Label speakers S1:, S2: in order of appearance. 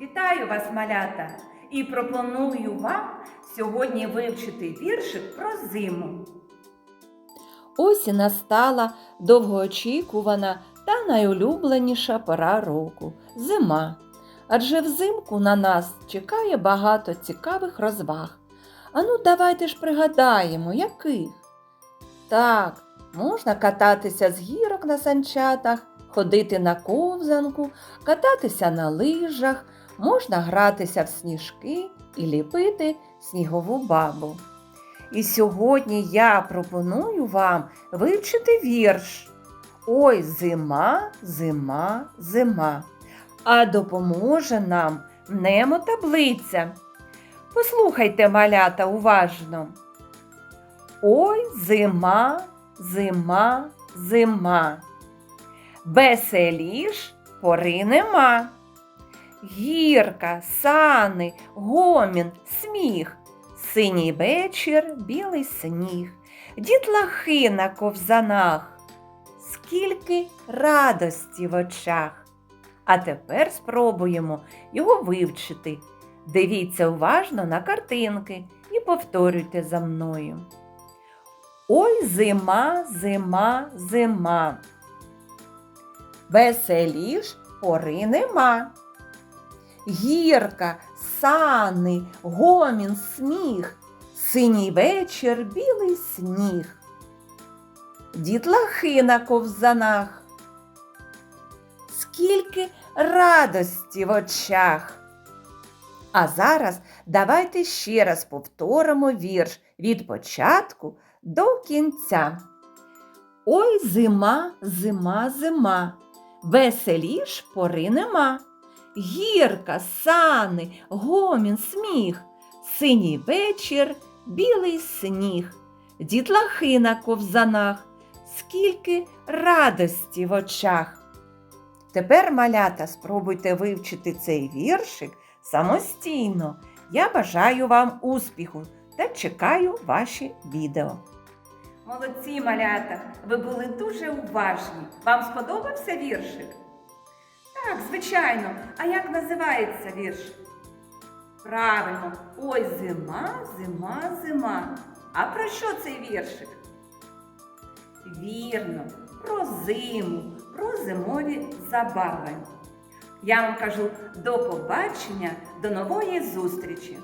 S1: Вітаю вас, малята, і пропоную вам сьогодні вивчити віршик про зиму.
S2: Ось і настала довгоочікувана та найулюбленіша пора року зима. Адже взимку на нас чекає багато цікавих розваг. Ану, давайте ж пригадаємо, яких. Так, можна кататися з гірок на санчатах, ходити на ковзанку, кататися на лижах, можна гратися в сніжки і ліпити снігову бабу. І сьогодні я пропоную вам вивчити вірш. Ой, зима, зима, зима. А допоможе нам мнемотаблиця. Послухайте, малята, уважно. Ой, зима, зима, зима. Веселіш пори нема. Гірка, сани, гомін, сміх, синій вечір, білий сніг, дітлахи на ковзанах, скільки радості в очах. А тепер спробуємо його вивчити. Дивіться уважно на картинки і повторюйте за мною. Ой, зима, зима, зима. Веселіш пори нема. Гірка, сани, гомін, сміх, синій вечір, білий сніг. Дітлахи на ковзанах. Скільки радості в очах. А зараз давайте ще раз повторимо вірш від початку до кінця. Ой, зима, зима, зима, веселіш пори нема. Гірка, сани, гомін, сміх, синій вечір, білий сніг, дітлахи на ковзанах, скільки радості в очах. Тепер, малята, спробуйте вивчити цей віршик самостійно. Я бажаю вам успіху та чекаю ваші відео.
S1: Молодці, малята! Ви були дуже уважні. Вам сподобався віршик? Звичайно. А як називається вірш? Правильно, ой, зима, зима, зима. А про що цей віршик? Вірно, про зиму, про зимові забави. Я вам кажу до побачення, до нової зустрічі!